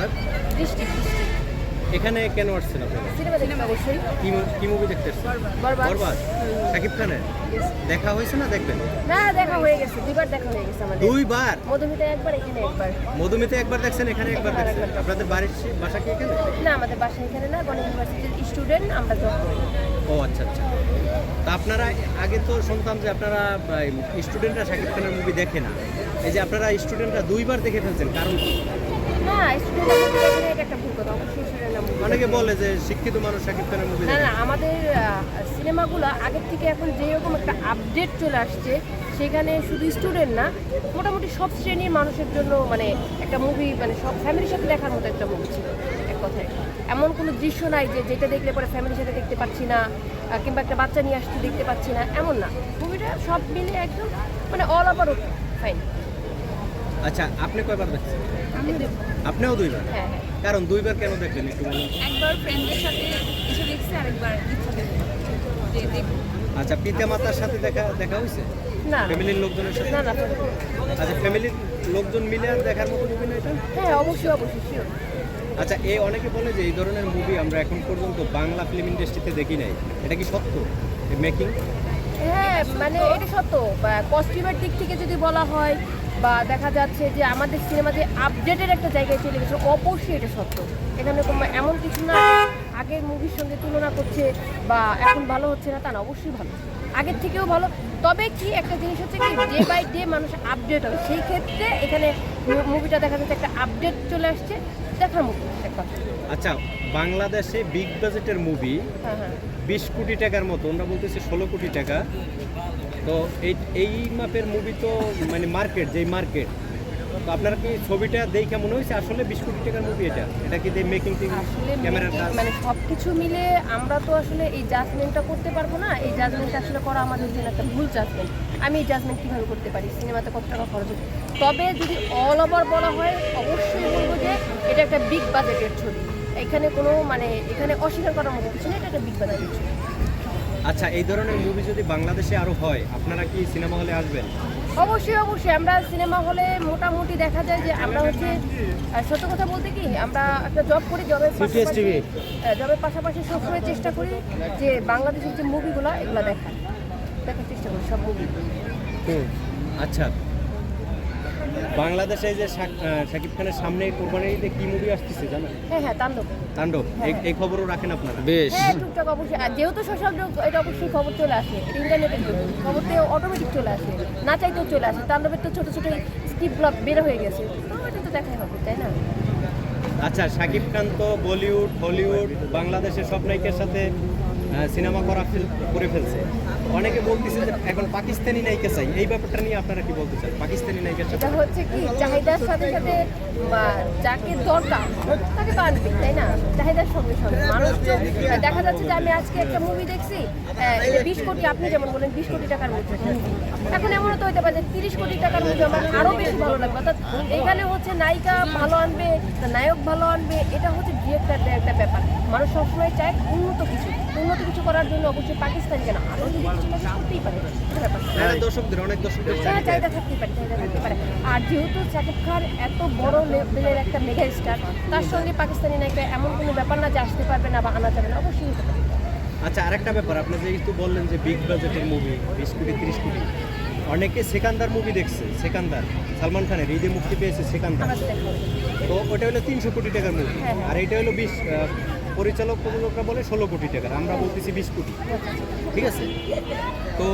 আপনার এখানে কেন আসছেন আপনারা? অবশ্যই কি মুভি দেখতে এসেছেন বরবাদ। শাকিব খানের? দেখা হয়েছে না দেখবেন? না দেখা হয়ে গেছে। দুইবার দেখা হয়ে গেছে আমাদের। দুইবার? মধুমিতা একবার এখানে একবার। মধুমিতে একবার দেখছেন এখানে একবার দেখছেন। আপনাদের বাড়ির বাসা কি এখানে? না আমাদের বাসা এখানে না গণ ইউনিভার্সিটির স্টুডেন্ট আমরা জব করি ও আচ্ছা আচ্ছা। তা আপনারা আগে তো শুনতাম যে আপনারা স্টুডেন্টরা শাকিব খানের মুভি দেখে না। এই যে আপনারা স্টুডেন্টরা দুইবার দেখে ফেলছেন কারণ কি? না স্টুডেন্ট এখানে এটা একটা ভুল কথা অবশ্যই না অনেকে বলে যে শিক্ষিত মানুষ শাকিব খানের মুভি না না আমাদের সিনেমাগুলো আগের থেকে এখন যেরকম একটা আপডেট চলে আসছে সেখানে শুধু স্টুডেন্ট না মোটামুটি সব শ্রেণির মানুষের জন্য মানে একটা মুভি মানে সব ফ্যামিলির সাথে দেখার মতো একটা মুভি ছিল এক কথায়। এমন কোনো দৃশ্য নাই যে যেটা দেখলে পরে ফ্যামিলির সাথে দেখতে পাচ্ছি না কিংবা একটা বাচ্চা নিয়ে আসতে দেখতে পাচ্ছি না এমন না। মুভিটা সব মিলে একদম মানে অল ওভার ফাইন আচ্ছা আপনি কয়বার দেখছেন? আপনিও দুইবার? হ্যাঁ হ্যাঁ। কারণ দুইবার কেন দেখলেন একটু বলুন একবার ফ্রেন্ডদের সাথে এসে দেখছি আরেকবার আচ্ছা পিতা মাতার সাথে দেখা দেখা হয়েছে? না। ফ্যামিলির লোকজনের সাথে? না না আচ্ছা ফ্যামিলির লোকজন মিলে আর দেখার মতো মুভি না এটা হ্যাঁ অবশ্যই অবশ্যই আচ্ছা এই অনেকে বলে যে এই ধরনের মুভি আমরা এখন পর্যন্ত বাংলা ফিল্ম ইন্ডাস্ট্রিতে দেখি নাই। এটা কি সত্য? মেকিং হ্যাঁ মানে এটা সত্য। কস্টিউমের দিক থেকে যদি বলা হয়, বা দেখা যাচ্ছে যে আমাদের সিনেমা যে আপডেটের একটা জায়গায় চলে গেছে, অবশ্যই এটা সত্য। এখানে এমন কিছু না আগের মুভির সঙ্গে তুলনা করছে বা এখন ভালো হচ্ছে না, তা না, অবশ্যই ভালো। আগের থেকেও ভালো। তবে কি একটা জিনিস হচ্ছে কি ডে বাই ডে মানুষ আপডেট হবে। সেই ক্ষেত্রে এখানে মুভিটা দেখা যাচ্ছে একটা আপডেট চলে আসছে। দেখার মতো আচ্ছা বাংলাদেশে বিগ বাজেটের মুভি হ্যাঁ হ্যাঁ। বিশ কোটি টাকার মতো আমরা বলতেছি ষোলো কোটি টাকা। তো এই এই মাপের মুভি তো মানে মার্কেট যেই মার্কেট তো আপনার কি ছবিটা দেখে মনে হয়েছে? আসলে বিশ কোটি টাকার মুভি এটা। এটা কি মেকিং আসলে ক্যামেরার কাজ মানে সব কিছু মিলে আমরা তো আসলে এই জাজমেন্টটা করতে পারব না। এই জাজমেন্ট আসলে করা আমাদের জন্য একটা ভুল জাজমেন্ট আমি এই জাজমেন্ট কীভাবে করতে পারি? সিনেমাতে কত টাকা খরচ হচ্ছে তবে যদি অল ওভার বলা হয় অবশ্যই বলব যে এটা একটা বিগ বাজেটের ছবি। এখানে কোনো মানে এখানে অস্বীকার করার মতো কিছু নেই এটা একটা বিগ বাজেটের ছবি। আচ্ছা এই ধরনের মুভি যদি বাংলাদেশে আরও হয় আপনারা কি সিনেমা হলে আসবেন? অবশ্যই অবশ্যই। আমরা সিনেমা হলে মোটামুটি দেখা যায় যে আমরা হচ্ছে সত্য কথা বলতে কি আমরা একটা জব করি জবের পাশাপাশি জবের পাশাপাশি সবসময় চেষ্টা করি যে বাংলাদেশের যে মুভিগুলো এগুলো দেখা দেখার চেষ্টা করি সব মুভি আচ্ছা। বাংলাদেশে যে শাক- শাকিব খানের সামনে কোরবানির ঈদে কি মুভি আসতেছে জানেন হ্যাঁ হ্যাঁ তাণ্ডব। তাণ্ডব। এই- হ্যাঁ। এই খবরও রাখেন আপনারা? বেশ। হ্যাঁ টুকটাক অবশ্যই। আর যেহেতু সোশ্যাল যুগ এটা অবশ্যই খবর চলে আসে ইন্টারনেটের যুগ খবরতে অটোমেটিক চলে আসে না চাইতেও চলে আসে। তাণ্ডবের তো ছোটো ছোটো স্কিপ ব্লক বের হয়ে গেছে। তো এটা তো দেখাই হবে তাই না? আচ্ছা শাকিব খান তো বলিউড হলিউড বাংলাদেশের সব নায়িকার সাথে সিনেমা করা করে ফেলছে। অনেকে বলতেছে যে এখন পাকিস্তানি নায়িকা চাই। এই ব্যাপারটা নিয়ে আপনারা কি বলতে চান? পাকিস্তানি সাথে? এটা হচ্ছে কি চাহিদার সাথে সাথে যাকে দরকার, তাকে তো আনবে তাই না? চাহিদার সঙ্গে সঙ্গে। মানুষ দেখা যাচ্ছে যে আমি আজকে একটা মুভি দেখছি বিশ কোটি, আপনি যেমন বলেন, বিশ কোটি টাকার মধ্যে। এখন এমনও তো হতে পারে তিরিশ কোটি টাকার মধ্যে আমার আরও বেশি ভালো লাগবে। অর্থাৎ এখানে হচ্ছে নায়িকা ভালো আনবে না নায়ক ভালো আনবে এটা হচ্ছে ডিরেক্টর একটা ব্যাপার। মানুষ সবসময় চায় উন্নত কিছু। উন্নত কিছু করার জন্য অবশ্যই পাকিস্তান কেন আরও যদি কিছু করতেই পারে। হ্যাঁ, দর্শকদের অনেক দর্শকদের হ্যাঁ চাহিদা। চাহিদা পারে চাহিদা থাকতে পারে। আর যেহেতু শাকিব খান এত বড় লেভেলের একটা মেগা স্টার তার সঙ্গে পাকিস্তানি নায়িকা এমন কোনো ব্যাপার না যে আসতে পারবে না বা আনা যাবে না অবশ্যই হতে পারে। আচ্ছা আরেকটা ব্যাপার আপনি যেহেতু বললেন যে বিগ বাজেটের মুভি বিশ কোটি তিরিশ কোটি। অনেকে সেকান্দার মুভি দেখছে সেকান্দার। সালমান খানের ঈদে মুক্তি পেয়েছে সেকান্দার। তো ওটা হলো তিনশো কোটি টাকার মুভি হ্যাঁ, হ্যাঁ। আর এটা হলো বিশ পরিচালক প্রযোজকরা বলে ষোলো কোটি টাকার। আমরা বলতেছি বিশ কোটি। ঠিক আছে? তো